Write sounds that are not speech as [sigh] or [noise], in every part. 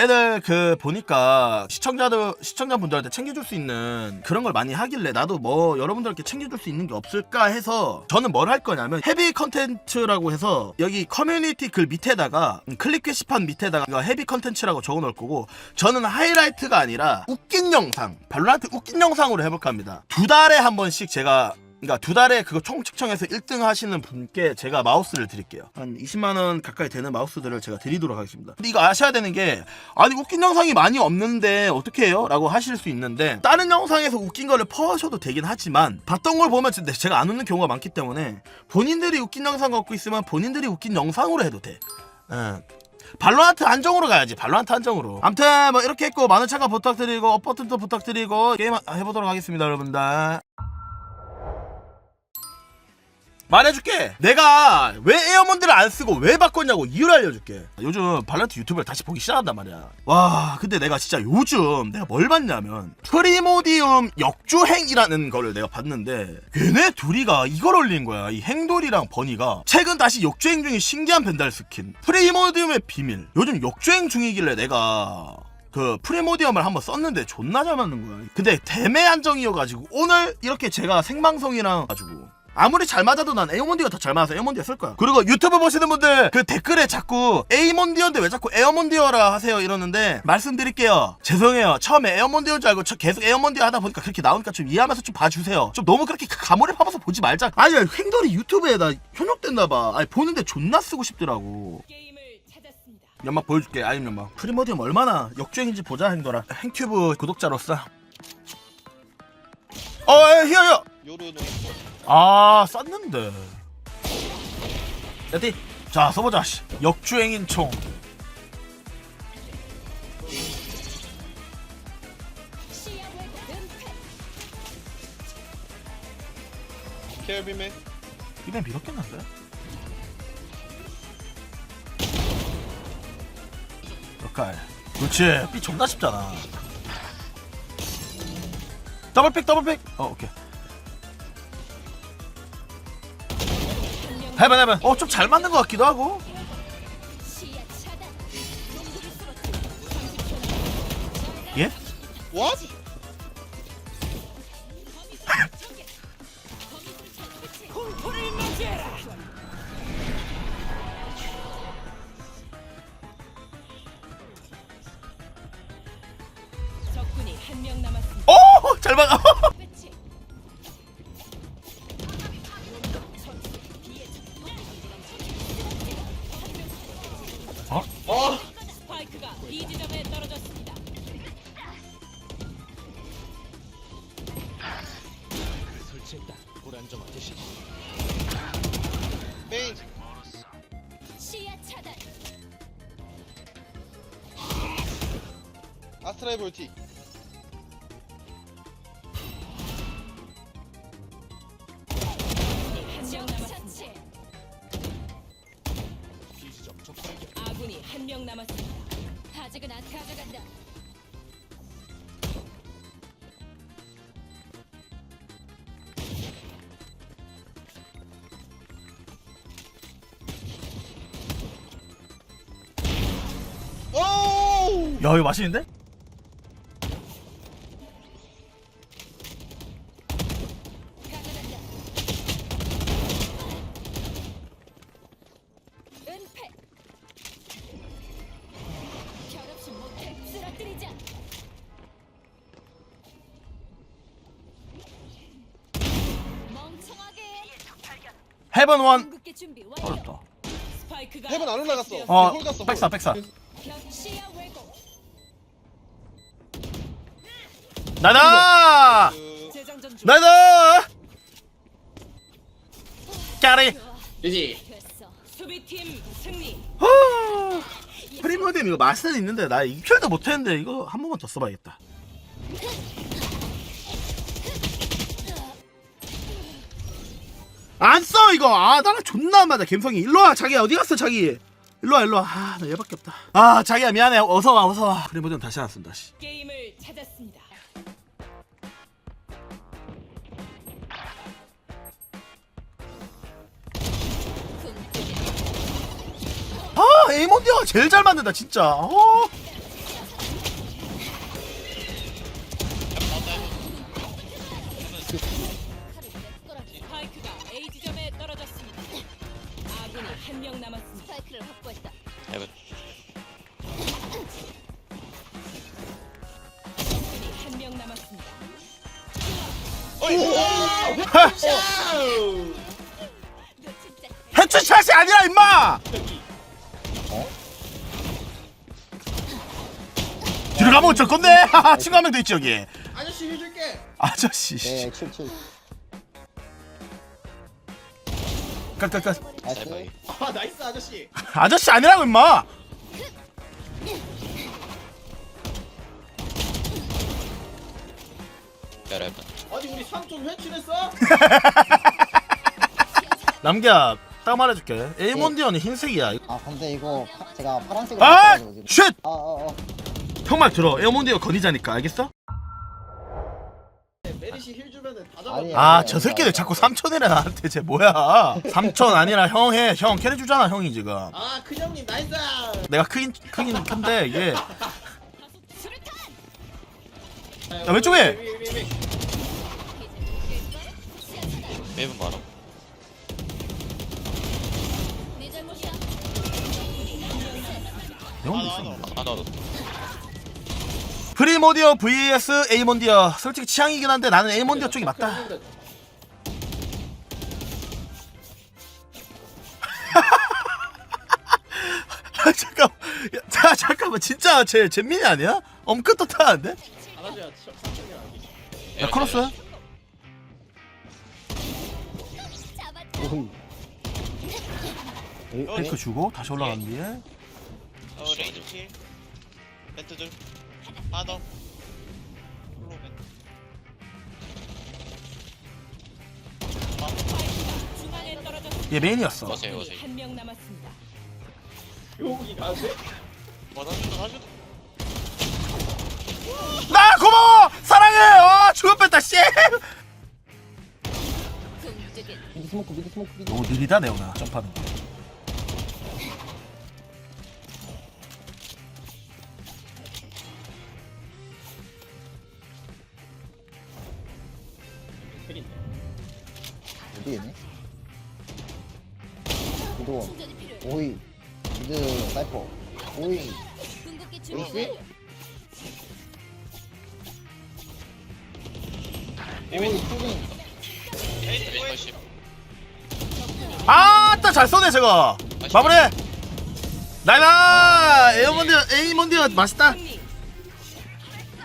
애들 그 보니까 시청자들 시청자분들한테 챙겨줄 수 있는 그런 걸 많이 하길래 나도 뭐 여러분들께 챙겨줄 수 있는 게 없을까 해서 저는 뭘 할 거냐면 헤비 컨텐츠라고 해서 여기 커뮤니티 글 밑에다가 클릭 게시판 밑에다가 이거 헤비 컨텐츠라고 적어놓을 거고 저는 하이라이트가 아니라 웃긴 영상 발로란트 웃긴 영상으로 해볼까 합니다. 두 달에 한 번씩 제가 그러니까 두 달에 그거 총 측정해서 1등 하시는 분께 제가 마우스를 드릴게요. 한 20만 원 가까이 되는 마우스들을 제가 드리도록 하겠습니다. 근데 이거 아셔야 되는 게 아니 웃긴 영상이 많이 없는데 어떻게 해요? 라고 하실 수 있는데 다른 영상에서 웃긴 거를 퍼셔도 되긴 하지만 봤던 걸 보면 제가 안 웃는 경우가 많기 때문에 본인들이 웃긴 영상 갖고 있으면 본인들이 웃긴 영상으로 해도 돼. 예. 발로한트 한정으로 가야지 발로한트 한정으로 암튼 뭐 이렇게 했고 많은 참가 부탁드리고 업버튼도 부탁드리고 게임 해보도록 하겠습니다 여러분들 말해줄게. 내가 왜 에어몬드를 안 쓰고 왜 바꿨냐고 이유를 알려줄게. 요즘 발란트 유튜브를 다시 보기 시작한단 말이야. 와 근데 내가 진짜 요즘 내가 뭘 봤냐면 프리모디움 역주행이라는 거를 내가 봤는데 얘네 둘이가 이걸 올린 거야. 이 행돌이랑 버니가 최근 다시 역주행 중인 신기한 벤달 스킨. 프리모디움의 비밀. 요즘 역주행 중이길래 내가 그 프리모디엄을 한번 썼는데 존나 잘 맞는 거야. 근데 대매 한정이어가지고 오늘 이렇게 제가 생방송이랑 가지고 아무리 잘 맞아도 난 에어몬디가 더 잘 맞아서 에어몬디어 쓸 거야. 그리고 유튜브 보시는 분들 그 댓글에 자꾸 에이몬디어인데 왜 자꾸 에어몬디어라 하세요 이러는데 말씀드릴게요. 죄송해요. 처음에 에어몬디어인 줄 알고 저 계속 에어몬디어 하다 보니까 그렇게 나오니까 좀 이해하면서 좀 봐주세요. 좀 너무 그렇게 가물에 파봐서 보지 말자. 아니 횡돌이 유튜브에다 현혹됐나 봐. 아니 보는데 존나 쓰고 싶더라고. 연막 보여줄게 아임 연막 프리모디움 얼마나 역주행인지 보자 행돌아 행큐브 구독자로서 어 에, 히어 히어 요르노 아 쌌는데. 레디 자 써보자 씨. 역주행인 총. 케어비맨 이벤 밀었겠는데? 역할. 그렇지. 삐 존나 쉽잖아. 더블픽 더블픽. 어 오케이 해봐 해봐 어 좀 잘 맞는 것 같기도 하고 예? What? 어? 어! 스파이크가 B 지점에 떨어졌습니다. 메인 시야 차단. 아스트라이 볼틱 한 명 남았습니다. 아직은 안 가져간다. 오! 야 이거 맛있는데? 헤븐 원 궁극기 준비 완료. 어렵다 스파이크가 헤븐 안 올라갔어. 어 홀 갔어, 백사 홀. 백사 겨- 시야 왜곡. 나다 그... 재장전 중. 나다 까리 되지. 됐어. 수비팀 승리. 후. 프리모디움 이거 맛은 있는데 나 익혀도 못했는데 이거 한 번만 더 써봐야겠다 안 써 이거. 아 나랑 존나 안 맞아 감성이. 일로와 자기야. 어디 갔어 자기? 일로와 일로와. 아나 얘밖에 없다. 아 자기야 미안해. 어서와 어서와. 프리모디움 다시 나왔습니다 씨. 게임을 찾았습니다. 아 에이몬디가 제일 잘 만든다 진짜. 어. 헤드샷이 아니라 임마 뒤로 가면 어쩔 건데 [laughs] 친구 한 명 더 있지 여기 아저씨 해줄게. 아저씨 씨. 네, 77. 끝끝끝 나이스. 아 나이스 아저씨. 아저씨 아니라고 임마 헤븐 아니 우리 상 좀 회춘했어? [laughs] 남기야 딱 말해줄게 에이몬디언이 흰색이야 아, 근데 이거 파, 제가 파란색으로 아! 바꿔가지고 지금. 쉣! 아, 아, 아. 형말 들어 에이몬디언 건의자니까 알겠어? 메리시 힐 주면은 다 잡아. 아니, 아 아니, 저 아니, 새끼들 아니, 자꾸 아니. 삼촌이래 나한테 쟤 뭐야 삼촌 아니라 형 해 형 캐리 주잖아 형이 지금 아 큰형님 나이스. 내가 크긴 크긴 큰데 이게! 야, 왼쪽에! 헤븐 많아. 영웅도 하나 더 프리모디어 vs 에이몬디어 솔직히 취향이긴 한데 나는 에이몬디어 쪽이 맞다 [laughs] 아, 잠깐 야, 자, 잠깐만 진짜 쟤 잼민이 아니야? 엄청 떳하는데? 아니지. 야 크로스. 에이, 탱크 주고 다시 올라간 뒤에 어 레이저 킬 벤트 둘 하나 더 플로맨 중앙에 떨어졌습니다. 얘 메인이었어 오세요 오세요 한 명 남았습니다. 여기? 어 나준다 나준다 나 고마워 사랑해 어 죽을 뺐다 씨 미드 스모크, 미드 스모크, 미드. 너무 느리다 네오나 점프하는 거? 미드 원. 오이. 미드 사이퍼. 오이. 에이스? 완료. 오이, 푸딩. 레이저 80 아따 잘 쏘네 저거 마무리 나이다 에어몬디어 에이몬디어 맛있다 승리.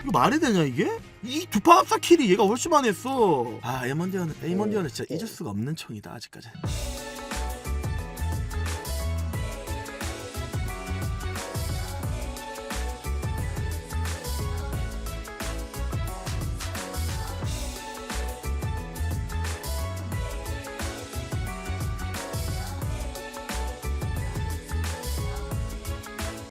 이거 말이 되냐 이게? 이 두파 합사 킬이 얘가 훨씬 많이 했어 아 에이몬디어는 에이몬디어는 진짜 잊을 수가 없는 총이다 아직까지